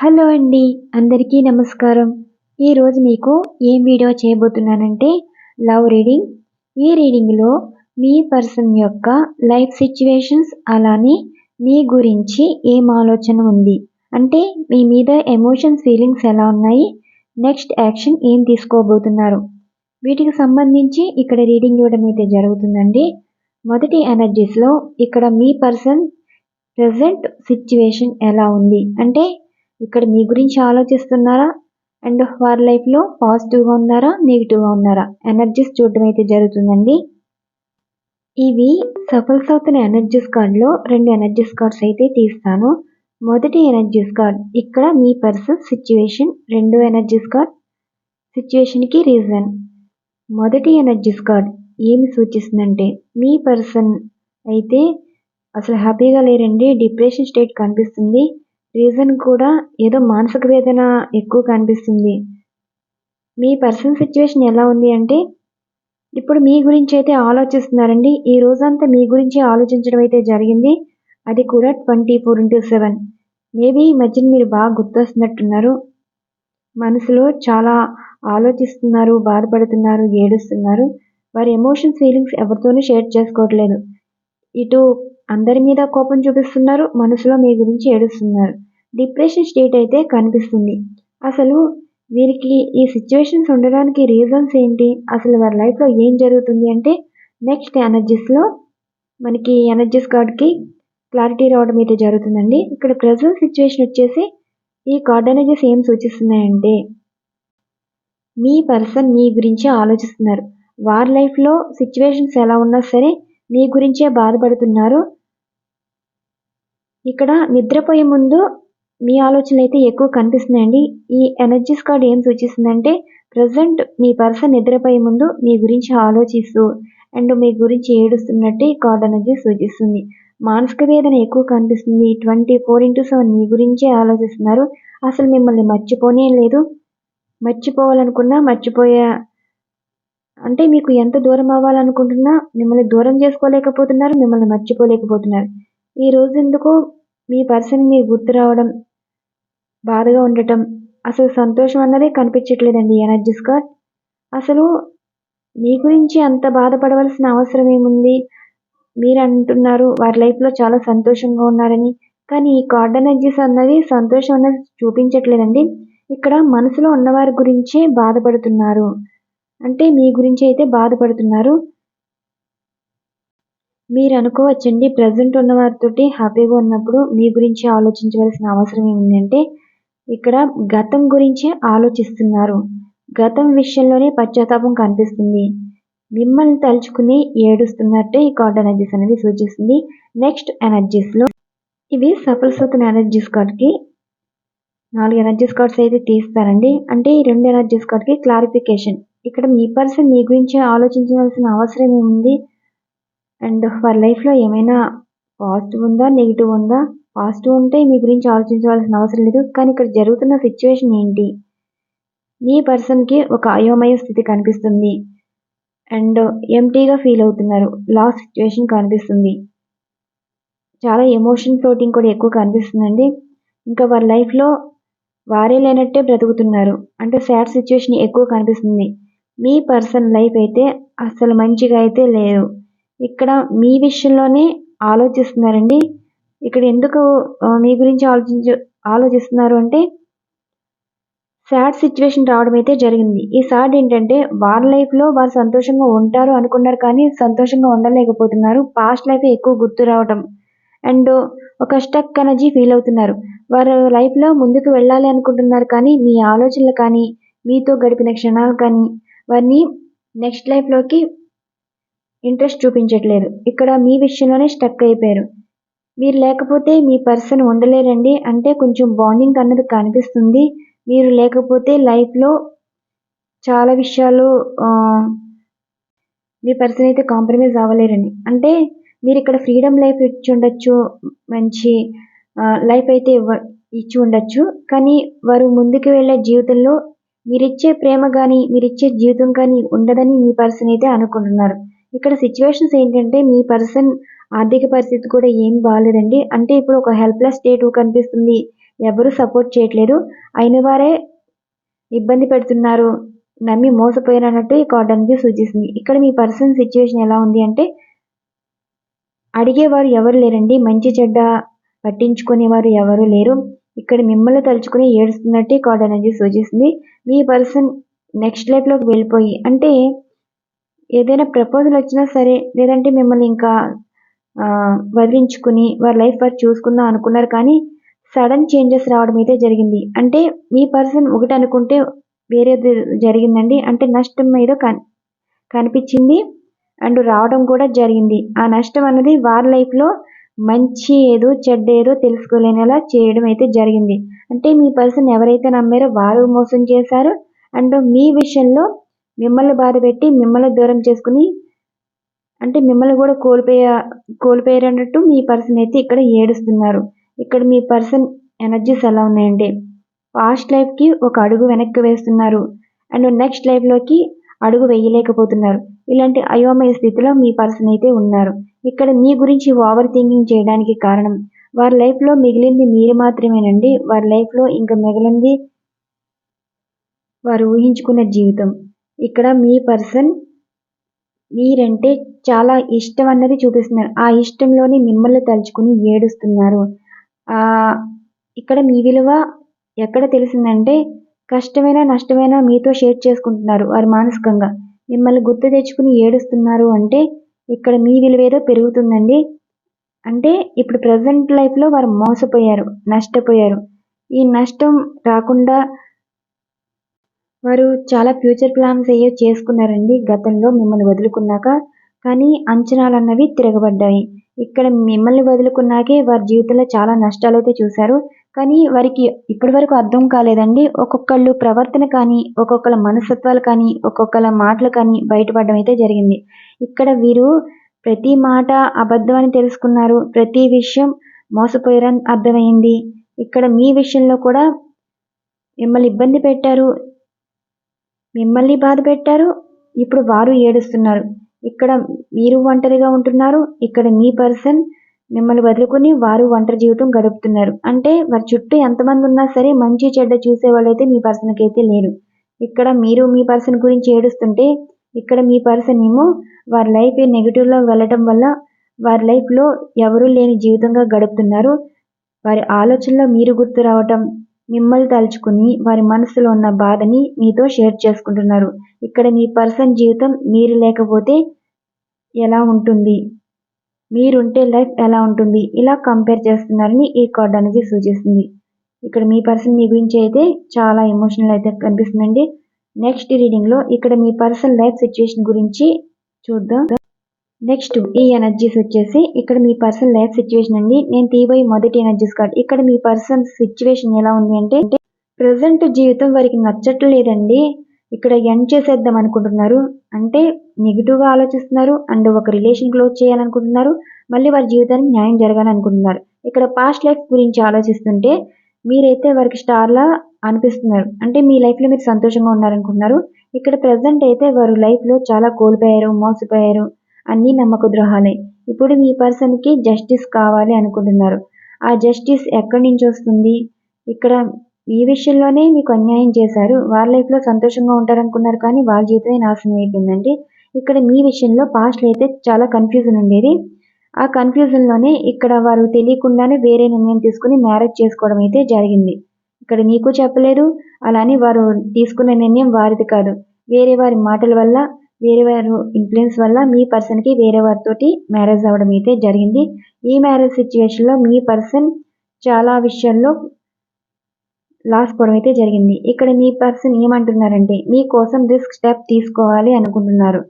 Hello అండి అందరికీ నమస్కారం. ఈరోజు మీకు ఏం వీడియో చేయబోతున్నానంటే లవ్ రీడింగ్. ఈ రీడింగ్లో మీ పర్సన్ యొక్క లైఫ్ సిచ్యువేషన్స్ అలానే మీ గురించి ఏం ఆలోచన ఉంది? అంటే మీ మీద ఎమోషన్స్ ఫీలింగ్స్ ఎలా ఉన్నాయి? నెక్స్ట్ యాక్షన్ ఏం తీసుకోబోతున్నారు? వీటికి సంబంధించి ఇక్కడ రీడింగ్ ఇవ్వడం అయితే జరుగుతుందండి. మొదటి ఎనర్జీస్లో ఇక్కడ మీ పర్సన్ ప్రజెంట్ సిచ్యువేషన్ ఎలా ఉంది? అంటే ఇక్కడ మీ గురించి ఆలోచిస్తున్నారా? అండ్ వారి లైఫ్లో పాజిటివ్గా ఉన్నారా? నెగిటివ్గా ఉన్నారా? ఎనర్జీస్ చూడడం అయితే జరుగుతుందండి. ఇవి సఫల్స్ అవుతున్న ఎనర్జీస్ కార్డ్లో రెండు ఎనర్జీస్ కార్డ్స్ అయితే తీస్తాను. మొదటి ఎనర్జీస్ కార్డ్ ఇక్కడ మీ పర్సన్ సిచ్యువేషన్ రెండో ఎనర్జీస్ కార్డ్ సిచ్యువేషన్కి రీజన్. మొదటి ఎనర్జీస్ కార్డ్ ఏమి సూచిస్తుందంటే మీ పర్సన్ అయితే అసలు హ్యాపీగా లేరండి డిప్రెషన్ స్టేట్ కనిపిస్తుంది. రీజన్ కూడా ఏదో మానసిక వేదన ఎక్కువ కనిపిస్తుంది. మీ పర్సనల్ సిచ్యువేషన్ ఎలా ఉంది అంటే ఇప్పుడు మీ గురించి అయితే ఆలోచిస్తున్నారండి. ఈ రోజంతా మీ గురించి ఆలోచించడం అయితే జరిగింది. అది కూడా twenty four into seven. Maybe ఈ మధ్యన మీరు బాగా గుర్తొస్తున్నట్టున్నారు. మనసులో చాలా ఆలోచిస్తున్నారు బాధపడుతున్నారు ఏడుస్తున్నారు. వారి ఎమోషన్స్ ఫీలింగ్స్ ఎవరితోనూ షేర్ చేసుకోవట్లేదు. ఇటు అందరి మీద కోపం చూపిస్తున్నారు మనసులో మీ గురించి ఏడుస్తున్నారు. డిప్రెషన్ స్టేట్ అయితే కనిపిస్తుంది. అసలు వీరికి ఈ సిచ్యువేషన్స్ ఉండడానికి రీజన్స్ ఏంటి? అసలు వారి లైఫ్లో ఏం జరుగుతుంది అంటే నెక్స్ట్ ఎనర్జీస్లో మనకి ఎనర్జీస్ కార్డ్కి క్లారిటీ రావడం అయితే జరుగుతుందండి. ఇక్కడ ప్రజెంట్ సిచ్యువేషన్ వచ్చేసి ఈ కార్డ్ ఎనర్జీస్ ఏం సూచిస్తున్నాయంటే మీ పర్సన్ మీ గురించి ఆలోచిస్తున్నారు. వారి లైఫ్లో సిచ్యువేషన్స్ ఎలా ఉన్నా సరే మీ గురించే బాధపడుతున్నారు. ఇక్కడ నిద్రపోయే ముందు మీ ఆలోచనలు అయితే ఎక్కువ కనిపిస్తున్నాయండి. ఈ ఎనర్జీస్ కార్డ్ ఏం సూచిస్తుందంటే ప్రజెంట్ మీ పర్సన్ నిద్రపోయే ముందు మీ గురించి ఆలోచిస్తూ అండ్ మీ గురించి ఏడుస్తున్నట్టు ఈ కార్డ్ ఎనర్జీ సూచిస్తుంది. మానసిక వేదన ఎక్కువ కనిపిస్తుంది. ట్వంటీ ఫోర్ ఇంటూ సెవెన్ మీ గురించే ఆలోచిస్తున్నారు. అసలు మిమ్మల్ని మర్చిపోనే లేదు. మర్చిపోవాలనుకున్నా మర్చిపోయే అంటే మీకు ఎంత దూరం అవ్వాలనుకుంటున్నా మిమ్మల్ని దూరం చేసుకోలేకపోతున్నారు మిమ్మల్ని మర్చిపోలేకపోతున్నారు. ఈ రోజు ఎందుకు మీ పర్సన్ మీరు గుర్తు రావడం బాధగా ఉండటం అసలు సంతోషం అన్నదే కనిపించట్లేదండి ఎనర్జీస్ కార్డ్ అసలు మీ గురించి అంత బాధపడవలసిన అవసరం ఏముంది? మీరు అంటున్నారు వారి లైఫ్లో చాలా సంతోషంగా ఉన్నారని కానీ ఈ కార్డ్ ఎనర్జీస్ అన్నది సంతోషం అన్నది చూపించట్లేదండి. ఇక్కడ మనసులో ఉన్నవారి గురించే బాధపడుతున్నారు. అంటే మీ గురించి అయితే బాధపడుతున్నారు. మీరు అనుకోవచ్చండి ప్రజెంట్ ఉన్న వారితోటి హ్యాపీగా ఉన్నప్పుడు మీ గురించి ఆలోచించవలసిన అవసరం ఏముందంటే ఇక్కడ గతం గురించే ఆలోచిస్తున్నారు. గతం విషయంలోనే పశ్చాత్తాపం కనిపిస్తుంది. మిమ్మల్ని తలుచుకుని ఏడుస్తున్నట్టే ఈ కార్డ్ ఎనర్జీస్ అనేది సూచిస్తుంది. నెక్స్ట్ ఎనర్జీస్లో ఇవి సఫలసవుతున్న ఎనర్జీస్ కార్డ్కి నాలుగు ఎనర్జీస్ కార్డ్స్ అయితే తీస్తారండి. అంటే ఈ రెండు ఎనర్జీస్ కార్డ్కి క్లారిఫికేషన్ ఇక్కడ మీ పర్సన్ మీ గురించి ఆలోచించవలసిన అవసరం ఏముంది? అండ్ వారి లైఫ్లో ఏమైనా పాజిటివ్ ఉందా నెగిటివ్ ఉందా? పాజిటివ్ ఉంటే మీ గురించి ఆలోచించవలసిన అవసరం లేదు కానీ ఇక్కడ జరుగుతున్న సిచ్యువేషన్ ఏంటి? మీ పర్సన్కి ఒక అయోమయ స్థితి కనిపిస్తుంది. అండ్ ఎంటీగా ఫీల్ అవుతున్నారు. లాస్ సిచ్యువేషన్ కనిపిస్తుంది. చాలా ఎమోషన్ ఫ్లోటింగ్ కూడా ఎక్కువ కనిపిస్తుందండి. ఇంకా వారి లైఫ్లో వారే లేనట్టే బ్రతుకుతున్నారు. అంటే సాడ్ సిచ్యువేషన్ ఎక్కువ కనిపిస్తుంది. మీ పర్సన్ లైఫ్ అయితే అసలు మంచిగా అయితే లేదు. ఇక్కడ మీ విషయంలోనే ఆలోచిస్తున్నారండి. ఇక్కడ ఎందుకు మీ గురించి ఆలోచించ ఆలోచిస్తున్నారు అంటే సాడ్ సిచ్యువేషన్ రావడం అయితే జరిగింది. ఈ సాడ్ ఏంటంటే వారి లైఫ్లో వారు సంతోషంగా ఉంటారు అనుకున్నారు కానీ సంతోషంగా ఉండలేకపోతున్నారు. పాస్ట్ లైఫ్ ఎక్కువ గుర్తు రావడం అండ్ ఒక స్టక్ ఎనర్జీ ఫీల్ అవుతున్నారు. వారు లైఫ్లో ముందుకు వెళ్ళాలి అనుకుంటున్నారు కానీ మీ ఆలోచనలు కానీ మీతో గడిపిన క్షణాలు కానీ వారిని నెక్స్ట్ లైఫ్లోకి ఇంట్రెస్ట్ చూపించట్లేదు. ఇక్కడ మీ విషయంలోనే స్టక్ అయిపోయారు. మీరు లేకపోతే మీ పర్సన్ ఉండలేరండి అంటే కొంచెం బాండింగ్ అన్నది కనిపిస్తుంది. మీరు లేకపోతే లైఫ్లో చాలా విషయాలు మీ పర్సన్ అయితే కాంప్రమైజ్ అవ్వలేరండి. అంటే మీరు ఇక్కడ ఫ్రీడమ్ లైఫ్ ఇచ్చి ఉండొచ్చు మంచి లైఫ్ అయితే ఇవ్వ ఇచ్చి ఉండొచ్చు. కానీ వారు ముందుకు వెళ్ళే జీవితంలో మీరిచ్చే ప్రేమ కానీ మీరిచ్చే జీవితం కానీ ఉండదని మీ పర్సన్ అయితే అనుకుంటున్నారు. ఇక్కడ సిచ్యువేషన్స్ ఏంటంటే మీ పర్సన్ ఆర్థిక పరిస్థితి కూడా ఏం బాగాలేదండి అంటే ఇప్పుడు ఒక హెల్ప్లెస్ స్టేట్ కనిపిస్తుంది. ఎవరు సపోర్ట్ చేయట్లేదు. అయిన వారే ఇబ్బంది పెడుతున్నారు. నమ్మి మోసపోయినట్టు ఈ కార్డ్ అనేది సూచిస్తుంది. ఇక్కడ మీ పర్సన్ సిచ్యువేషన్ ఎలా ఉంది అంటే అడిగేవారు ఎవరు లేరండి. మంచి చెడ్డ పట్టించుకునేవారు ఎవరు లేరు. ఇక్కడ మిమ్మల్ని తలుచుకుని ఏడుస్తున్నట్టే గాడ్ కార్డ్ అనేది సూచిస్తుంది. మీ పర్సన్ నెక్స్ట్ లైఫ్లోకి వెళ్ళిపోయి అంటే ఏదైనా ప్రపోజల్ వచ్చినా సరే లేదంటే మిమ్మల్ని ఇంకా వదిలించుకుని వారి లైఫ్ వారు చూసుకుందాం అనుకున్నారు కానీ సడన్ చేంజెస్ రావడం అయితే జరిగింది. అంటే మీ పర్సన్ ఒకటి అనుకుంటే వేరే జరిగిందండి. అంటే నష్టం ఏదో కనిపించింది అండ్ రావడం కూడా జరిగింది. ఆ నష్టం అనేది వారి లైఫ్లో మంచి ఏదో చెడ్డ ఏదో తెలుసుకోలేనిలా చేయడం అయితే జరిగింది. అంటే మీ పర్సన్ ఎవరైతే నమ్మారో వారు మోసం చేశారు. అండ్ మీ విషయంలో మిమ్మల్ని బాధ పెట్టి మిమ్మల్ని దూరం చేసుకుని అంటే మిమ్మల్ని కూడా కోల్పోయా కోల్పోయారు అన్నట్టు మీ పర్సన్ అయితే ఇక్కడ ఏడుస్తున్నారు. ఇక్కడ మీ పర్సన్ ఎనర్జీస్ ఎలా ఉన్నాయండి పాస్ట్ లైఫ్కి ఒక అడుగు వెనక్కి వేస్తున్నారు. అండ్ నెక్స్ట్ లైఫ్లోకి అడుగు వేయలేకపోతున్నారు. ఇలాంటి అయోమయ స్థితిలో మీ పర్సన్ అయితే ఉన్నారు. ఇక్కడ మీ గురించి ఓవర్ థింకింగ్ చేయడానికి కారణం. వారి లైఫ్లో మిగిలింది మీరు మాత్రమేనండి. వారి లైఫ్లో ఇంకా మిగిలింది వారు ఊహించుకున్న జీవితం. ఇక్కడ మీ పర్సన్ మీరంటే చాలా ఇష్టం అన్నది చూపిస్తున్నారు. ఆ ఇష్టంలోని మిమ్మల్ని తలుచుకుని ఏడుస్తున్నారు. ఇక్కడ మీ విలువ ఎక్కడ తెలిసిందంటే కష్టమైన నష్టమైన మీతో షేర్ చేసుకుంటున్నారు వారు మానసికంగా. మిమ్మల్ని గుర్తు తెచ్చుకుని ఏడుస్తున్నారు అంటే ఇక్కడ మీ విలువ ఏదో పెరుగుతుందండి. అంటే ఇప్పుడు ప్రజెంట్ లైఫ్లో వారు మోసపోయారు నష్టపోయారు. ఈ నష్టం రాకుండా వారు చాలా ఫ్యూచర్ ప్లాన్స్ అయ్యో చేసుకున్నారండి. గతంలో మిమ్మల్ని వదులుకున్నాక. కానీ అంచనాలు అన్నవి తిరగబడ్డాయి. ఇక్కడ మిమ్మల్ని వదులుకున్నాకే వారి జీవితంలో చాలా నష్టాలు అయితే చూశారు. కానీ వారికి ఇప్పటి వరకు అర్థం కాలేదండి. ఒక్కొక్కళ్ళు ప్రవర్తన కానీ ఒక్కొక్కళ్ళ మనస్తత్వాలు కానీ ఒక్కొక్కళ్ళ మాటలు కానీ బయటపడడం అయితే జరిగింది. ఇక్కడ వీరు ప్రతి మాట అబద్ధం అని తెలుసుకున్నారు. ప్రతి విషయం మోసపోయారని అర్థమైంది. ఇక్కడ మీ విషయంలో కూడా మిమ్మల్ని ఇబ్బంది పెట్టారు. మిమ్మల్ని బాధ పెట్టారు. ఇప్పుడు వారు ఏడుస్తున్నారు. ఇక్కడ మీరు ఒంటరిగా ఉంటున్నారు ఇక్కడ మీ పర్సన్ మిమ్మల్ని వదులుకుని వారు ఒంటరి జీవితం గడుపుతున్నారు. అంటే వారి చుట్టూ ఎంతమంది ఉన్నా సరే మంచి చెడ్డ చూసే వాళ్ళైతే మీ పర్సన్కి అయితే లేరు. ఇక్కడ మీరు మీ పర్సన్ గురించి ఏడుస్తుంటే ఇక్కడ మీ పర్సన్ ఏమో వారి లైఫ్ నెగిటివ్లో వెళ్ళటం వల్ల వారి లైఫ్లో ఎవరూ లేని జీవితంగా గడుపుతున్నారు. వారి ఆలోచనలో మీరు గుర్తు రావటం మిమ్మల్ని తలుచుకుని వారి మనసులో ఉన్న బాధని మీతో షేర్ చేసుకుంటున్నారు. ఇక్కడ మీ పర్సన్ జీవితం మీరు లేకపోతే ఎలా ఉంటుంది? మీరుంటే లైఫ్ ఎలా ఉంటుంది? ఇలా కంపేర్ చేస్తున్నారని ఈ కార్డ్ అనేది సూచిస్తుంది. ఇక్కడ మీ పర్సన్ మీ గురించి అయితే చాలా ఎమోషనల్ అయితే కనిపిస్తుందండి. నెక్స్ట్ రీడింగ్లో ఇక్కడ మీ పర్సన్ లైఫ్ సిచ్యువేషన్ గురించి చూద్దాం. నెక్స్ట్ ఈ ఎనర్జీస్ వచ్చేసి ఇక్కడ మీ పర్సన్ లైఫ్ సిచ్యువేషన్ అండి. నేను తీబోయి మొదటి ఎనర్జీస్ కార్డ్ ఇక్కడ మీ పర్సన్ సిచ్యువేషన్ ఎలా ఉంది అంటే ప్రజెంట్ జీవితం వారికి నచ్చట్లేదండి. ఇక్కడ ఎండ్ చేసేద్దాం అనుకుంటున్నారు. అంటే నెగిటివ్గా ఆలోచిస్తున్నారు. అండ్ ఒక రిలేషన్ క్లోజ్ చేయాలనుకుంటున్నారు. మళ్ళీ వారి జీవితానికి న్యాయం జరగాలనుకుంటున్నారు. ఇక్కడ పాస్ట్ లైఫ్ గురించి ఆలోచిస్తుంటే మీరైతే వారికి స్టార్లా అనిపిస్తున్నారు. అంటే మీ లైఫ్లో మీరు సంతోషంగా ఉన్నారనుకుంటున్నారు. ఇక్కడ ప్రజెంట్ అయితే వారు లైఫ్లో చాలా కోల్పోయారు మోసపోయారు. అన్నీ నమ్మక ద్రోహాలే ఇప్పుడు మీ పర్సన్కి జస్టిస్ కావాలి అనుకుంటున్నారు. ఆ జస్టిస్ ఎక్కడి నుంచి వస్తుంది? ఇక్కడ ఈ విషయంలోనే మీకు అన్యాయం చేశారు. వాళ్ళ లైఫ్లో సంతోషంగా ఉంటారనుకున్నారు కానీ వాళ్ళ జీవితమే నాశనం అయిపోయిందండి. ఇక్కడ మీ విషయంలో పాస్ట్లో అయితే చాలా కన్ఫ్యూజన్ ఉండేది. ఆ కన్ఫ్యూజన్లోనే ఇక్కడ వారు తెలియకుండానే వేరే నిర్ణయం తీసుకుని మ్యారేజ్ చేసుకోవడం అయితే జరిగింది. ఇక్కడ మీకు చెప్పలేదు. అలానే వారు తీసుకున్న నిర్ణయం వారిది కాదు. వేరే వారి మాటల వల్ల వేరే వారు ఇన్ఫ్లుయెన్స్ వల్ల మీ పర్సన్కి వేరే వారితోటి మ్యారేజ్ అవ్వడం అయితే జరిగింది. ఈ మ్యారేజ్ సిచ్యువేషన్లో మీ పర్సన్ చాలా విషయాల్లో లాస్ పోవడం అయితే జరిగింది. ఇక్కడ మీ పర్సన్ ఏమంటున్నారంటే మీ కోసం రిస్క్ స్టెప్ తీసుకోవాలి అనుకుంటున్నారు.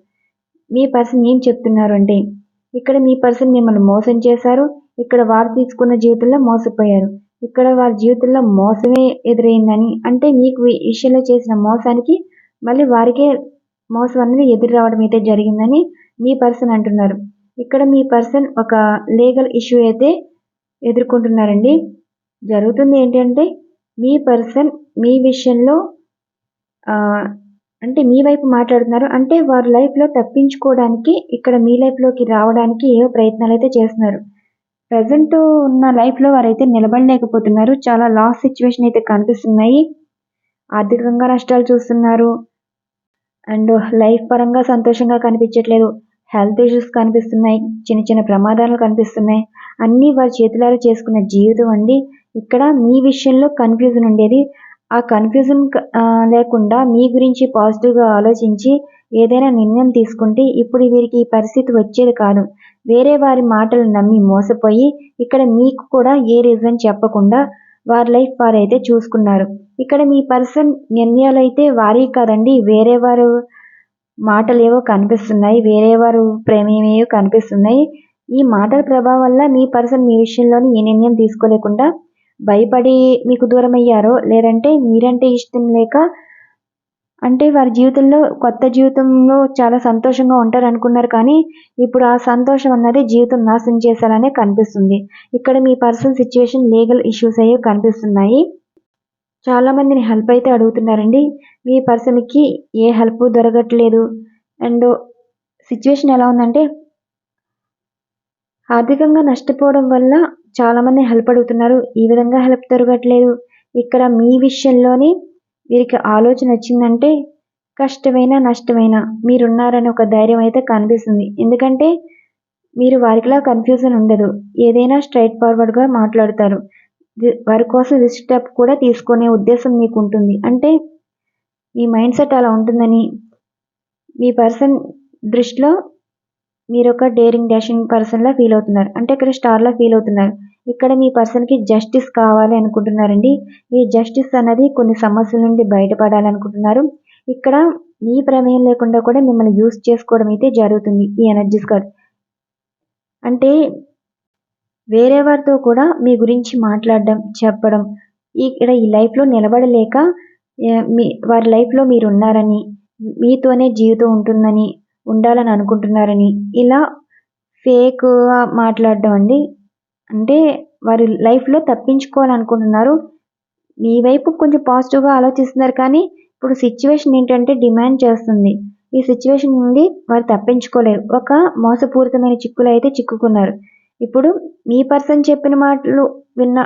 మీ పర్సన్ ఏం చెప్తున్నారు అంటే ఇక్కడ మీ పర్సన్ మిమ్మల్ని మోసం చేశారు. ఇక్కడ వారు తీసుకున్న జీవితంలో మోసపోయారు. ఇక్కడ వారి జీవితంలో మోసమే ఎదురైందని. అంటే మీకు విషయంలో చేసిన మోసానికి మళ్ళీ వారికే మోసం అనేది ఎదురు రావడం అయితే జరిగిందని మీ పర్సన్ అంటున్నారు. ఇక్కడ మీ పర్సన్ ఒక లీగల్ ఇష్యూ అయితే ఎదుర్కొంటున్నారండి. జరుగుతుంది ఏంటంటే మీ పర్సన్ మీ విషయంలో అంటే మీ వైపు మాట్లాడుతున్నారు. అంటే వారి లైఫ్లో తప్పించుకోవడానికి ఇక్కడ మీ లైఫ్లోకి రావడానికి ఏవో ప్రయత్నాలు అయితే చేస్తున్నారు. ప్రజెంట్ ఉన్న లైఫ్లో వారైతే నిలబడలేకపోతున్నారు. చాలా లాస్ సిచ్యువేషన్ అయితే కనిపిస్తున్నాయి. ఆర్థికంగా నష్టాలు చూస్తున్నారు. అండ్ లైఫ్ పరంగా సంతోషంగా కనిపించట్లేదు. హెల్త్ ఇష్యూస్ కనిపిస్తున్నాయి. చిన్న చిన్న ప్రమాదాలు కనిపిస్తున్నాయి. అన్నీ వారి చేతులారా చేసుకున్న జీవితం అండి. ఇక్కడ మీ విషయంలో కన్ఫ్యూజన్ ఉండేది. ఆ కన్ఫ్యూజన్ లేకుండా మీ గురించి పాజిటివ్గా ఆలోచించి ఏదైనా నిర్ణయం తీసుకుంటే ఇప్పుడు వీరికి ఈ పరిస్థితి వచ్చేది కాదు. వేరే వారి మాటలు నమ్మి మోసపోయి ఇక్కడ మీకు కూడా ఏ రీజన్ చెప్పకుండా వారి లైఫ్ వారైతే చూసుకున్నారు. ఇక్కడ మీ పర్సన్ నిర్ణయాలు అయితే వారి కాదండి వేరే వారు మాటలేవో కనిపిస్తున్నాయి వేరే వారు ప్రేమేమేవో కనిపిస్తున్నాయి. ఈ మాటల ప్రభావం వల్ల మీ పర్సన్ మీ విషయంలోని ఏ నిర్ణయం తీసుకోలేకుండా భయపడి మీకు దూరం అయ్యారో లేదంటే మీరంటే ఇష్టం లేక అంటే వారి జీవితంలో కొత్త జీవితంలో చాలా సంతోషంగా ఉంటారు అనుకున్నారు కానీ ఇప్పుడు ఆ సంతోషం అన్నది జీవితం నాశనం చేశారనే కనిపిస్తుంది. ఇక్కడ మీ పర్సనల్ సిచ్యువేషన్ లీగల్ ఇష్యూస్ అయ్యే కనిపిస్తున్నాయి. చాలామందిని హెల్ప్ అయితే అడుగుతున్నారండి. మీ పర్సన్కి ఏ హెల్ప్ దొరకట్లేదు. అండ్ సిచ్యువేషన్ ఎలా ఉందంటే ఆర్థికంగా నష్టపోవడం వల్ల చాలామంది హెల్ప్ అడుగుతున్నారు. ఈ విధంగా హెల్ప్ దొరకట్లేదు. ఇక్కడ మీ విషయంలోని వీరికి ఆలోచన వచ్చిందంటే కష్టమైనా నష్టమైనా మీరున్నారని ఒక ధైర్యం అయితే కనిపిస్తుంది. ఎందుకంటే మీరు వారికిలా కన్ఫ్యూజన్ ఉండదు. ఏదైనా స్ట్రైట్ ఫార్వర్డ్గా మాట్లాడతారు. వారి కోసం రిస్క్ స్టెప్ కూడా తీసుకునే ఉద్దేశం మీకు ఉంటుంది అంటే మీ మైండ్ సెట్ అలా ఉంటుందని మీ పర్సన్ దృష్టిలో మీరు ఒక డేరింగ్ డాషింగ్ పర్సన్లా ఫీల్ అవుతున్నారు. అంటే ఇక్కడ స్టార్లా ఫీల్ అవుతున్నారు. ఇక్కడ మీ పర్సన్కి జస్టిస్ కావాలి అనుకుంటున్నారండి. ఈ జస్టిస్ అనేది కొన్ని సమస్యల నుండి బయటపడాలనుకుంటున్నారు ఇక్కడ మీ ప్రమేయం లేకుండా కూడా మిమ్మల్ని యూస్ చేసుకోవడం అయితే జరుగుతుంది ఈ ఎనర్జీస్ కార్డ్ అంటే వేరే వారితో కూడా మీ గురించి మాట్లాడడం చెప్పడం ఇక్కడ ఈ లైఫ్లో నిలబడలేక మీ వారి లైఫ్లో మీరు ఉన్నారని మీతోనే జీవితం ఉంటుందని ఉండాలని అనుకుంటున్నారని ఇలా ఫేక్ మాట్లాడడం అండి. అంటే వారు లైఫ్లో తప్పించుకోవాలనుకుంటున్నారు. మీ వైపు కొంచెం పాజిటివ్గా ఆలోచిస్తున్నారు కానీ ఇప్పుడు సిచ్యువేషన్ ఏంటంటే డిమాండ్ చేస్తుంది. ఈ సిచ్యువేషన్ నుండి వారు తప్పించుకోలేరు. ఒక మోసపూరితమైన చిక్కులు అయితే చిక్కుకున్నారు. ఇప్పుడు మీ పర్సన్ చెప్పిన మాటలు విన్న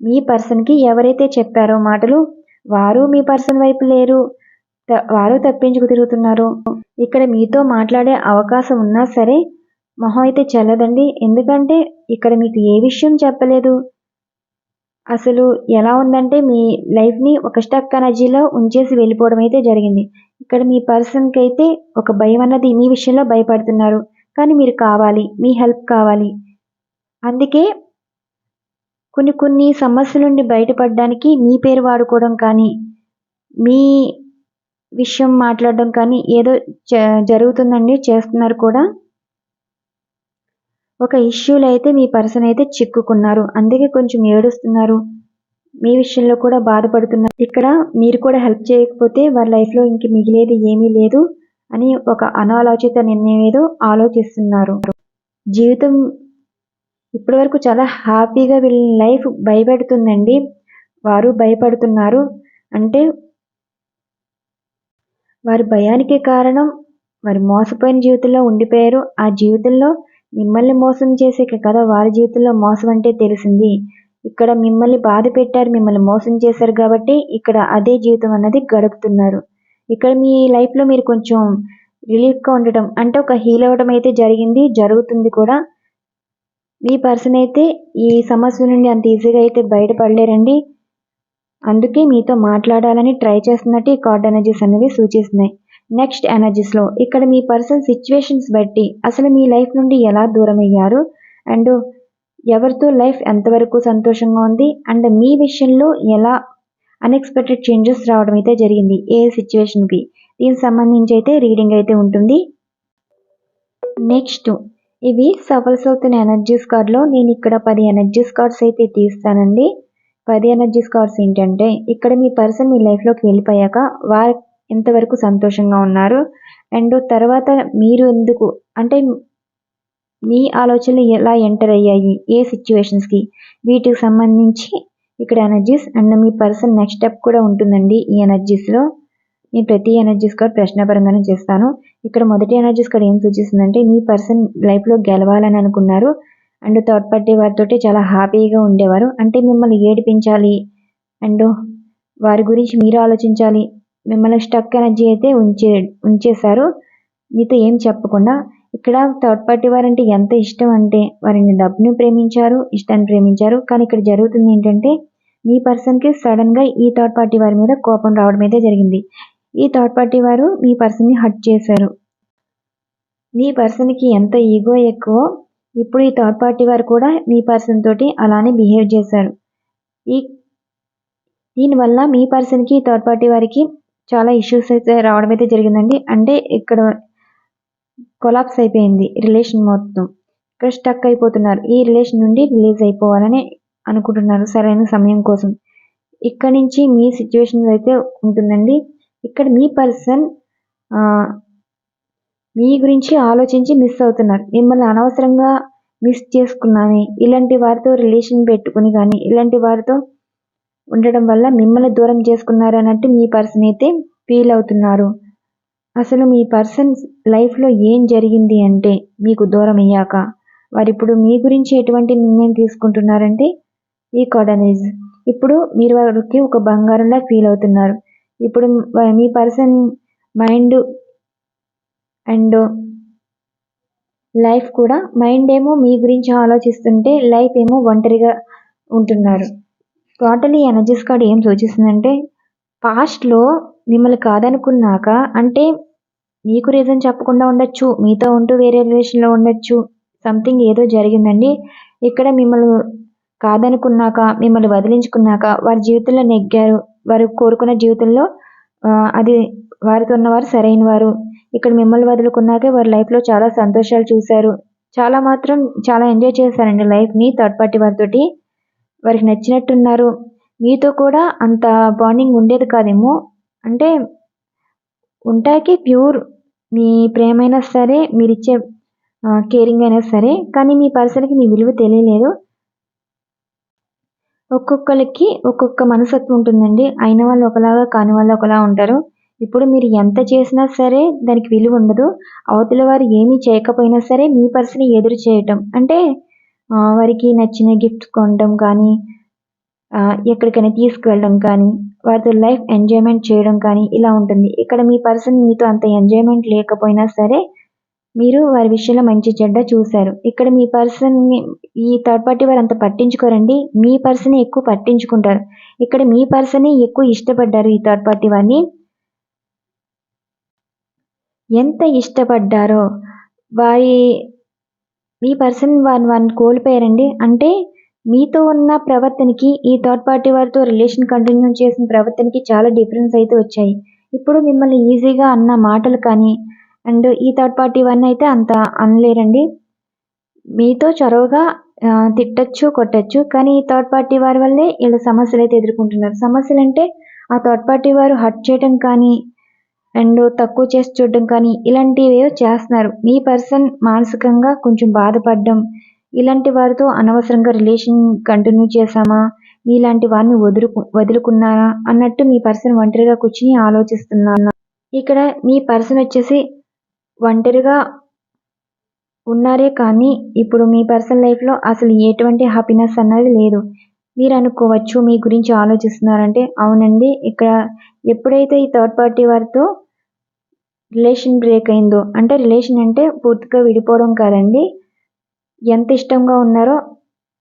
మీ పర్సన్కి ఎవరైతే చెప్పారో మాటలు వారు మీ పర్సన్ వైపు లేరు. వారు తప్పించుకు తిరుగుతున్నారు. ఇక్కడ మీతో మాట్లాడే అవకాశం ఉన్నా సరే మొహం అయితే చల్లదండి. ఎందుకంటే ఇక్కడ మీకు ఏ విషయం చెప్పలేదు? అసలు ఎలా ఉందంటే మీ లైఫ్ని ఒక స్టక్ ఎనర్జీలో ఉంచేసి వెళ్ళిపోవడం అయితే జరిగింది. ఇక్కడ మీ పర్సన్కి అయితే ఒక భయం అన్నది మీ విషయంలో భయపడుతున్నారు. కానీ మీరు కావాలి మీ హెల్ప్ కావాలి. అందుకే కొన్ని కొన్ని సమస్యల నుండి బయటపడడానికి మీ పేరు వాడుకోవడం కానీ మీ విషయం మాట్లాడడం కానీ ఏదో జరుగుతుందండి చేస్తున్నారు కూడా. ఒక ఇష్యూలో అయితే మీ పర్సన్ అయితే చిక్కుకున్నారు. అందుకే కొంచెం ఏడుస్తున్నారు. మీ విషయంలో కూడా బాధపడుతున్నారు. ఇక్కడ మీరు కూడా హెల్ప్ చేయకపోతే వారి లైఫ్లో ఇంక మిగిలేది ఏమీ లేదు అని ఒక అనాలోచిత నిర్ణయం ఏదో ఆలోచిస్తున్నారు. జీవితం ఇప్పటి వరకు చాలా హ్యాపీగా వీళ్ళ లైఫ్ భయపెడుతుందండి. వారు భయపడుతున్నారు. అంటే వారి భయానికి కారణం వారి మోసపోయిన జీవితంలో ఉండిపోయారు. ఆ జీవితంలో మిమ్మల్ని మోసం చేసే కదా వారి జీవితంలో మోసం అంటే తెలిసింది. ఇక్కడ మిమ్మల్ని బాధ పెట్టారు మిమ్మల్ని మోసం చేశారు కాబట్టి ఇక్కడ అదే జీవితం అన్నది గడుపుతున్నారు. ఇక్కడ మీ లైఫ్లో మీరు కొంచెం రిలీఫ్గా ఉండటం అంటే ఒక హీల్ అవ్వడం అయితే జరిగింది జరుగుతుంది కూడా. మీ పర్సన్ అయితే ఈ సమస్య నుండి అంత ఈజీగా అయితే బయటపడలేరండి. అందుకే మీతో మాట్లాడాలని ట్రై చేస్తున్నట్టు ఈ కార్డ్ ఎనర్జీస్ అనేవి సూచిస్తున్నాయి. నెక్స్ట్ ఎనర్జీస్లో ఇక్కడ మీ పర్సన్ సిచ్యువేషన్స్ బట్టి అసలు మీ లైఫ్ నుండి ఎలా దూరం అయ్యారు అండ్ ఎవరితో లైఫ్ ఎంతవరకు సంతోషంగా ఉంది? అండ్ మీ విషయంలో ఎలా అన్ఎక్స్పెక్టెడ్ చేంజెస్ రావడం అయితే జరిగింది? ఏ సిచ్యువేషన్కి దీనికి సంబంధించి అయితే రీడింగ్ అయితే ఉంటుంది. నెక్స్ట్ ఇవి సఫల్స్ అవుతున్న ఎనర్జీస్ కార్డ్లో నేను ఇక్కడ పది ఎనర్జీస్ కార్డ్స్ అయితే తీస్తానండి. పది ఎనర్జీస్ కార్డ్స్ ఏంటంటే ఇక్కడ మీ పర్సన్ మీ లైఫ్లోకి వెళ్ళిపోయాక వారి ఎంతవరకు సంతోషంగా ఉన్నారు? అండ్ తర్వాత మీరు ఎందుకు అంటే మీ ఆలోచనలు ఎలా ఎంటర్ అయ్యాయి? ఏ సిచ్యువేషన్స్కి వీటికి సంబంధించి ఇక్కడ ఎనర్జీస్ అండ్ మీ పర్సన్ నెక్స్ట్ స్టెప్ కూడా ఉంటుందండి ఈ ఎనర్జీస్లో నేను ప్రతి ఎనర్జీస్ కూడా ప్రశ్నపరంగానే చేస్తాను. ఇక్కడ మొదటి ఎనర్జీస్ కూడా ఏం సూచిస్తుందంటే మీ పర్సన్ లైఫ్లో గెలవాలని అనుకున్నారు. అండ్ థర్డ్ పార్టీ వారితోటి చాలా హ్యాపీగా ఉండేవారు. అంటే మిమ్మల్ని ఏడిపించాలి. అండ్ వారి గురించి మీరు ఆలోచించాలి. మిమ్మల్ని స్టక్ ఎనర్జీ అయితే ఉంచే ఉంచేశారు. మీతో ఏం చెప్పకుండా ఇక్కడ థర్డ్ పార్టీ వారంటే ఎంత ఇష్టం అంటే వారిని డబ్బుని ప్రేమించారు ఇష్టాన్ని ప్రేమించారు. కానీ ఇక్కడ జరుగుతుంది ఏంటంటే మీ పర్సన్కి సడన్గా ఈ థర్డ్ పార్టీ వారి మీద కోపం రావడం అయితే జరిగింది. ఈ థర్డ్ పార్టీ వారు మీ పర్సన్ని హట్ చేశారు. మీ పర్సన్కి ఎంత ఈగో ఎక్కువ ఇప్పుడు ఈ థర్డ్ పార్టీ వారు కూడా మీ పర్సన్ తోటి అలానే బిహేవ్ చేశారు. ఈ దీనివల్ల మీ పర్సన్కి థర్డ్ పార్టీ వారికి చాలా ఇష్యూస్ అయితే రావడం అయితే జరిగిందండి. అంటే ఇక్కడ కొలాప్స్ అయిపోయింది రిలేషన్ మొత్తం. ఇక్కడ స్టక్ అయిపోతున్నారు. ఈ రిలేషన్ నుండి రిలీజ్ అయిపోవాలని అనుకుంటున్నారు సరైన సమయం కోసం. ఇక్కడ నుంచి మీ సిచ్యువేషన్ అయితే ఉంటుందండి. ఇక్కడ మీ పర్సన్ మీ గురించి ఆలోచించి మిస్ అవుతున్నారు. మిమ్మల్ని అనవసరంగా మిస్ చేసుకున్నామే. ఇలాంటి వారితో రిలేషన్ పెట్టుకుని కానీ ఇలాంటి వారితో ఉండడం వల్ల మిమ్మల్ని దూరం చేసుకున్నారు అన్నట్టు మీ పర్సన్ అయితే ఫీల్ అవుతున్నారు. అసలు మీ పర్సన్ లైఫ్లో ఏం జరిగింది అంటే మీకు దూరం అయ్యాక? వారు ఇప్పుడు మీ గురించి ఎటువంటి నిర్ణయం తీసుకుంటున్నారంటే ఈ కాడనైజ్. ఇప్పుడు మీరు వారికి ఒక బంగారంలా ఫీల్ అవుతున్నారు. ఇప్పుడు మీ పర్సన్ మైండ్ అండ్ లైఫ్ కూడా మైండ్ ఏమో మీ గురించి ఆలోచిస్తుంటే లైఫ్ ఏమో ఒంటరిగా ఉంటున్నారు. క్వార్టర్లీ ఎనర్జీస్ కార్డ్ ఏం సూచిస్తుందంటే పాస్ట్లో మిమ్మల్ని కాదనుకున్నాక అంటే మీకు రీజన్ చెప్పకుండా ఉండొచ్చు మీతో ఉంటూ వేరే రిలేషన్లో ఉండొచ్చు సంథింగ్ ఏదో జరిగిందండి ఇక్కడ మిమ్మల్ని కాదనుకున్నాక మిమ్మల్ని వదిలించుకున్నాక వారి జీవితంలో నెగ్గారు వారు కోరుకున్న జీవితంలో అది వారితో ఉన్నవారు సరైన వారు ఇక్కడ మిమ్మల్ని వదులుకున్నాకే వారి లైఫ్లో చాలా సంతోషాలు చూశారు చాలా మాత్రం చాలా ఎంజాయ్ చేశారండి లైఫ్ని థర్డ్ పార్టీ వారితోటి. వారికి నచ్చినట్టున్నారు. మీతో కూడా అంత బాండింగ్ ఉండేది కాదేమో. అంటే ఉంటాకి ప్యూర్ మీ ప్రేమైనా సరే మీరిచ్చే కేరింగ్ అయినా సరే కానీ మీ పర్సన్కి మీ విలువ తెలియలేదు. ఒక్కొక్కరికి ఒక్కొక్క మనసత్వం ఉంటుందండి. అయిన వాళ్ళు ఒకలాగా కాని వాళ్ళు ఒకలా ఉంటారు. ఇప్పుడు మీరు ఎంత చేసినా సరే దానికి విలువ ఉండదు. అవతల వారు ఏమీ చేయకపోయినా సరే మీ పర్సన్ ఎదురు చేయటం. అంటే వారికి నచ్చిన గిఫ్ట్స్ కొనడం కానీ ఎక్కడికైనా తీసుకువెళ్ళడం కానీ వారితో లైఫ్ ఎంజాయ్మెంట్ చేయడం కానీ ఇలా ఉంటుంది. ఇక్కడ మీ పర్సన్ మీతో అంత ఎంజాయ్మెంట్ లేకపోయినా సరే మీరు వారి విషయంలో మంచి చెడ్డ చూశారు. ఇక్కడ మీ పర్సన్ని ఈ థర్డ్ పార్టీ వారు అంత పట్టించుకోరండి. మీ పర్సన్ ఎక్కువ పట్టించుకుంటారు. ఇక్కడ మీ పర్సన్ ఎక్కువ ఇష్టపడ్డారు ఈ థర్డ్ పార్టీ వారిని. ఎంత ఇష్టపడ్డారో వారి మీ పర్సన్ వన్ వన్ కోల్పోయారండి. అంటే మీతో ఉన్న ప్రవర్తనకి ఈ థర్డ్ పార్టీ వారితో రిలేషన్ కంటిన్యూ చేసిన ప్రవర్తనకి చాలా డిఫరెన్స్ అయితే వచ్చాయి. ఇప్పుడు మిమ్మల్ని ఈజీగా అన్న మాటలు కానీ అండ్ ఈ థర్డ్ పార్టీ వన్ అయితే అంత అనలేరండి. మీతో చొరవగా తిట్టచ్చు కొట్టచ్చు కానీ ఈ థర్డ్ పార్టీ వారి వల్లే వీళ్ళ సమస్యలు అయితే ఎదుర్కొంటున్నారు. సమస్యలు అంటే ఆ థర్డ్ పార్టీ వారు హర్ట్ చేయడం కానీ అండ్ తక్కువ చేసి చూడడం కానీ ఇలాంటివి చేస్తున్నారు. మీ పర్సన్ మానసికంగా కొంచెం బాధపడడం ఇలాంటి వారితో అనవసరంగా రిలేషన్ కంటిన్యూ చేశామా? మీలాంటి వారిని వదులు వదులుకున్నారా అన్నట్టు మీ పర్సన్ ఒంటరిగా కూర్చుని ఆలోచిస్తున్నాను? ఇక్కడ మీ పర్సన్ వచ్చేసి ఒంటరిగా ఉన్నారే కానీ ఇప్పుడు మీ పర్సన్ లైఫ్లో అసలు ఎటువంటి హ్యాపీనెస్ అన్నది లేదు. మీరు అనుకోవచ్చు మీ గురించి ఆలోచిస్తున్నారంటే అవునండి ఇక్కడ ఎప్పుడైతే ఈ థర్డ్ పార్టీ వారితో రిలేషన్ బ్రేక్ అయిందో. అంటే రిలేషన్ అంటే పూర్తిగా విడిపోవడం కాదండి. ఎంత ఇష్టంగా ఉన్నారో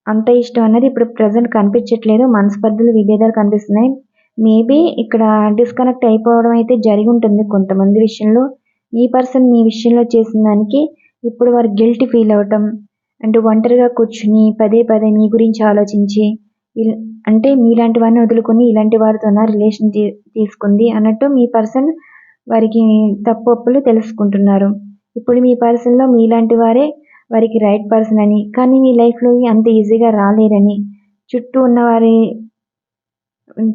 అంత ఇష్టం అన్నది ఇప్పుడు ప్రజెంట్ కనిపించట్లేదు. మనస్పర్ధలు విభేదాలు కనిపిస్తున్నాయి. మేబీ ఇక్కడ డిస్కనెక్ట్ అయిపోవడం అయితే జరిగి ఉంటుంది కొంతమంది విషయంలో. ఈ పర్సన్ మీ విషయంలో చేసిన దానికి ఇప్పుడు వారు గిల్టీ ఫీల్ అవ్వటం అంటే ఒంటరిగా కూర్చుని పదే పదే మీ గురించి ఆలోచించి అంటే మీలాంటి వారిని వదులుకొని ఇలాంటి వారితో రిలేషన్ తీసుకుంది అన్నట్టు మీ పర్సన్ వారికి తప్పులు తెలుసుకుంటున్నారు. ఇప్పుడు మీ పర్సన్లో మీలాంటి వారే వారికి రైట్ పర్సన్ అని కానీ మీ లైఫ్లో అంత ఈజీగా రాలేరని చుట్టూ ఉన్నవారి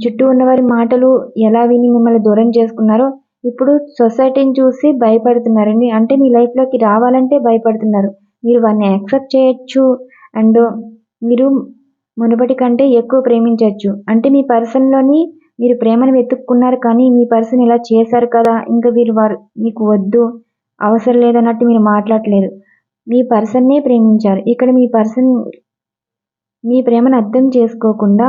చుట్టూ ఉన్నవారి మాటలు ఎలా విని మిమ్మల్ని దూరం చేసుకున్నారో ఇప్పుడు సొసైటీని చూసి భయపడుతున్నారండి అంటే మీ లైఫ్లోకి రావాలంటే భయపడుతున్నారు. మీరు వారిని యాక్సెప్ట్ చేయొచ్చు అండ్ మీరు మునుపటి కంటే ఎక్కువ ప్రేమించవచ్చు అంటే మీ పర్సన్లోని మీరు ప్రేమను వెతుక్కున్నారు కానీ మీ పర్సన్ ఇలా చేశారు కదా ఇంకా వీరు వారు మీకు వద్దు అవసరం లేదన్నట్టు మీరు మాట్లాడలేదు. మీ పర్సన్నే ప్రేమించారు. ఇక్కడ మీ పర్సన్ మీ ప్రేమను అర్థం చేసుకోకుండా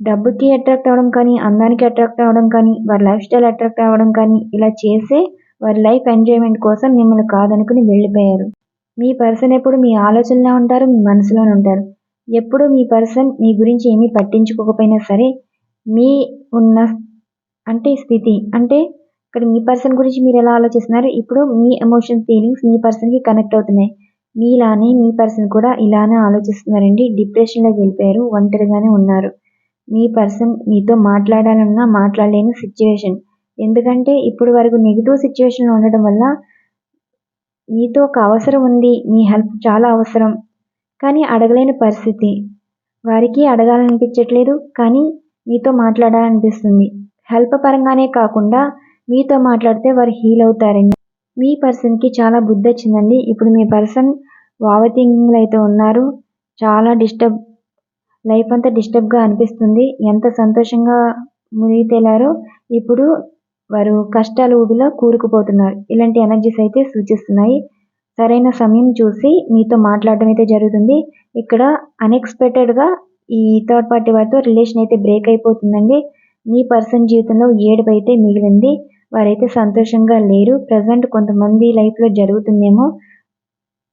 డబ్బుకి అట్రాక్ట్ అవ్వడం కానీ అందానికి అట్రాక్ట్ అవ్వడం కానీ వారి లైఫ్ స్టైల్ అట్రాక్ట్ అవ్వడం కానీ ఇలా చేసే వారి లైఫ్ ఎంజాయ్మెంట్ కోసం మిమ్మల్ని కాదనుకుని వెళ్ళిపోయారు. మీ పర్సన్ ఎప్పుడు మీ ఆలోచనలో ఉంటారు మీ మనసులోనే ఉంటారు. ఎప్పుడు మీ పర్సన్ మీ గురించి ఏమీ పట్టించుకోకపోయినా సరే మీ ఉన్న అంటే స్థితి అంటే ఇక్కడ మీ పర్సన్ గురించి మీరు ఎలా ఆలోచిస్తున్నారు? ఇప్పుడు మీ ఎమోషన్స్ ఫీలింగ్స్ మీ పర్సన్కి కనెక్ట్ అవుతున్నాయి. మీలానే మీ పర్సన్ కూడా ఇలానే ఆలోచిస్తున్నారండి. డిప్రెషన్లోకి వెళ్ళిపోయారు ఒంటరిగానే ఉన్నారు. మీ పర్సన్ మీతో మాట్లాడాలన్నా మాట్లాడలేని సిచ్యువేషన్ ఎందుకంటే ఇప్పుడు వరకు నెగిటివ్ సిచ్యువేషన్లో ఉండడం వల్ల మీతో ఒక అవసరం ఉంది మీ హెల్ప్ చాలా అవసరం. కానీ అడగలేని పరిస్థితి. వారికి అడగాలనిపించట్లేదు కానీ మీతో మాట్లాడాలనిపిస్తుంది. హెల్ప్ పరంగానే కాకుండా మీతో మాట్లాడితే వారు హీల్ అవుతారండి. మీ పర్సన్కి చాలా బుద్ధి వచ్చిందండి. ఇప్పుడు మీ పర్సన్ వావతింగ్లో అయితే ఉన్నారు. చాలా డిస్టర్బ్ లైఫ్ అంతా డిస్టర్బ్గా అనిపిస్తుంది. ఎంత సంతోషంగా మునిగి తేలారో ఇప్పుడు వారు కష్టాల ఊబిలో కూరుకుపోతున్నారు. ఇలాంటి ఎనర్జీస్ అయితే సూచిస్తున్నాయి. సరైన సమయం చూసి మీతో మాట్లాడడం అయితే జరుగుతుంది. ఇక్కడ అన్ఎక్స్పెక్టెడ్గా ఈ థర్డ్ పార్టీ వారితో రిలేషన్ అయితే బ్రేక్ అయిపోతుందండి. మీ పర్సన్ జీవితంలో ఏడుపు అయితే మిగిలింది. వారైతే సంతోషంగా లేరు. ప్రజెంట్ కొంతమంది లైఫ్లో జరుగుతుందేమో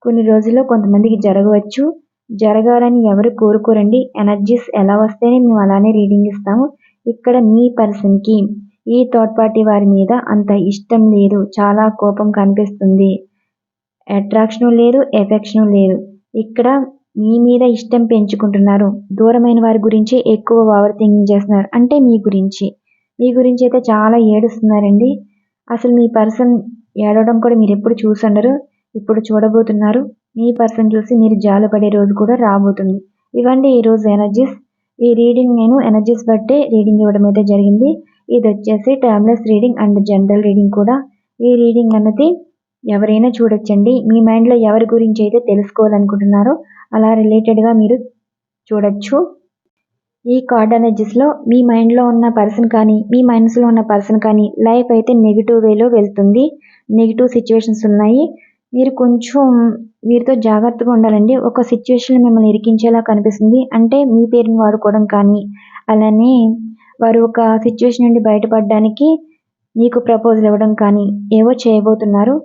కొన్ని రోజుల్లో కొంతమందికి జరగవచ్చు. జరగాలని ఎవరు కోరుకోరండి. ఎనర్జీస్ ఎలా వస్తేనే మేము అలానే రీడింగ్ ఇస్తాము. ఇక్కడ మీ పర్సన్కి ఈ థర్డ్ పార్టీ వారి మీద అంత ఇష్టం లేదు. చాలా కోపం కనిపిస్తుంది. అట్రాక్షన్ లేదు ఎఫెక్షన్ లేదు. ఇక్కడ మీ మీద ఇష్టం పెంచుకుంటున్నారు. దూరమైన వారి గురించి ఎక్కువ ఓవర్ థింకింగ్ చేస్తున్నారు. అంటే మీ గురించి. మీ గురించి అయితే చాలా ఏడుస్తున్నారండి. అసలు మీ పర్సన్ ఏడవడం కూడా మీరు ఎప్పుడు చూసుండరు. ఇప్పుడు చూడబోతున్నారు. మీ పర్సన్ చూసి మీరు జాలుపడే రోజు కూడా రాబోతుంది. ఇవ్వండి ఈరోజు ఎనర్జీస్ ఈ రీడింగ్ నేను ఎనర్జీస్ బట్టే రీడింగ్ ఇవ్వడం అయితే జరిగింది. ఇది వచ్చేసి timeless reading and general reading కూడా. ఈ రీడింగ్ అన్నది ఎవరైనా చూడొచ్చండి. మీ మైండ్లో ఎవరి గురించి అయితే తెలుసుకోవాలనుకుంటున్నారో అలా రిలేటెడ్గా మీరు చూడొచ్చు. ఈ కార్డ్ ఎనర్జీస్లో మీ మైండ్లో ఉన్న పర్సన్ కానీ మీ మనసులో ఉన్న పర్సన్ కానీ లైఫ్ అయితే నెగిటివ్ వేలో వెళ్తుంది. నెగిటివ్ సిచ్యువేషన్స్ ఉన్నాయి. మీరు కొంచెం వీరితో జాగ్రత్తగా ఉండాలండి. ఒక సిచ్యువేషన్ మిమ్మల్ని ఇరికించేలా కనిపిస్తుంది. అంటే మీ పేరుని వాడుకోవడం కానీ అలానే వారు ఒక సిచ్యువేషన్ నుండి బయటపడడానికి మీకు ప్రపోజల్ ఇవ్వడం కానీ ఏవో చేయబోతున్నారు.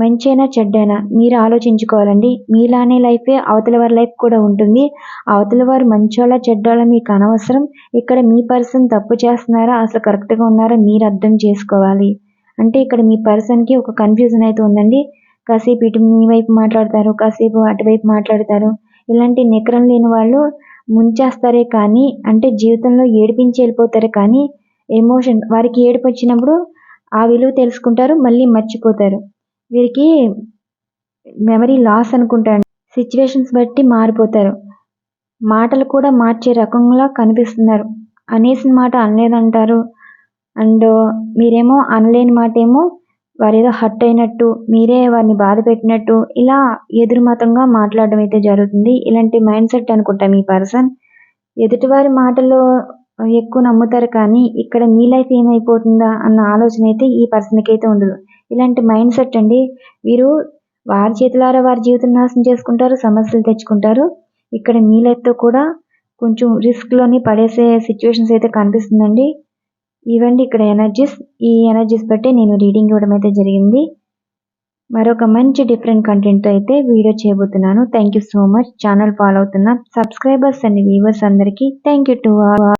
మంచైనా చెడ్డైనా మీరు ఆలోచించుకోవాలండి. మీలానే లైఫే అవతల వారి లైఫ్ కూడా ఉంటుంది. అవతల వారు మంచోళ్ళ చెడ్డోళ్ళ మీకు అనవసరం. ఇక్కడ మీ పర్సన్ తప్పు చేస్తున్నారా అసలు కరెక్ట్గా ఉన్నారా మీరు అర్థం చేసుకోవాలి. అంటే ఇక్కడ మీ పర్సన్కి ఒక కన్ఫ్యూజన్ అయితే ఉందండి. కాసేపు ఇటు మీ వైపు మాట్లాడతారు కాసేపు అటువైపు మాట్లాడతారు. ఇలాంటి నికరం లేని వాళ్ళు ముంచేస్తారే కానీ అంటే జీవితంలో ఏడిపించి వెళ్ళిపోతారే కానీ ఎమోషన్ వారికి ఏడుపు వచ్చినప్పుడు ఆ విలువ తెలుసుకుంటారు మళ్ళీ మర్చిపోతారు. వీరికి మెమరీ లాస్ అనుకుంటాను సిచ్యువేషన్స్ బట్టి మారిపోతారు. మాటలు కూడా మార్చే రకంగా కనిపిస్తున్నారు. అనేసిన మాట అనలేదంటారు. అండ్ మీరేమో అనలేని మాట ఏమో వారు ఏదో హర్ట్ అయినట్టు మీరే వారిని బాధ పెట్టినట్టు ఇలా ఎదురుమతంగా మాట్లాడడం అయితే జరుగుతుంది. ఇలాంటి మైండ్ సెట్ అనుకుంటా మీ పర్సన్ ఎదుటివారి మాటల్లో ఎక్కువ నమ్ముతారు కానీ ఇక్కడ మీ లైఫ్ ఏమైపోతుందా అన్న ఆలోచన అయితే ఈ పర్సన్కి అయితే ఉండదు. ఇలాంటి మైండ్ సెట్ అండి. వీరు వారి చేతులారా వారి జీవితం నాశనం చేసుకుంటారు సమస్యలు తెచ్చుకుంటారు. ఇక్కడ మీ లైఫ్తో కూడా కొంచెం రిస్క్లోని పడేసే సిచ్యువేషన్స్ అయితే కనిపిస్తుందండి. ఇవండి ఇక్కడ ఎనర్జీస్ ఈ ఎనర్జీస్ బట్టి నేను రీడింగ్ ఇవ్వడం అయితే జరిగింది. మరొక మంచి డిఫరెంట్ కంటెంట్తో అయితే వీడియో చేయబోతున్నాను. Thank you so much channel follow అవుతున్న సబ్స్క్రైబర్స్ అండ్ వ్యూవర్స్ అందరికీ థ్యాంక్ యూ టు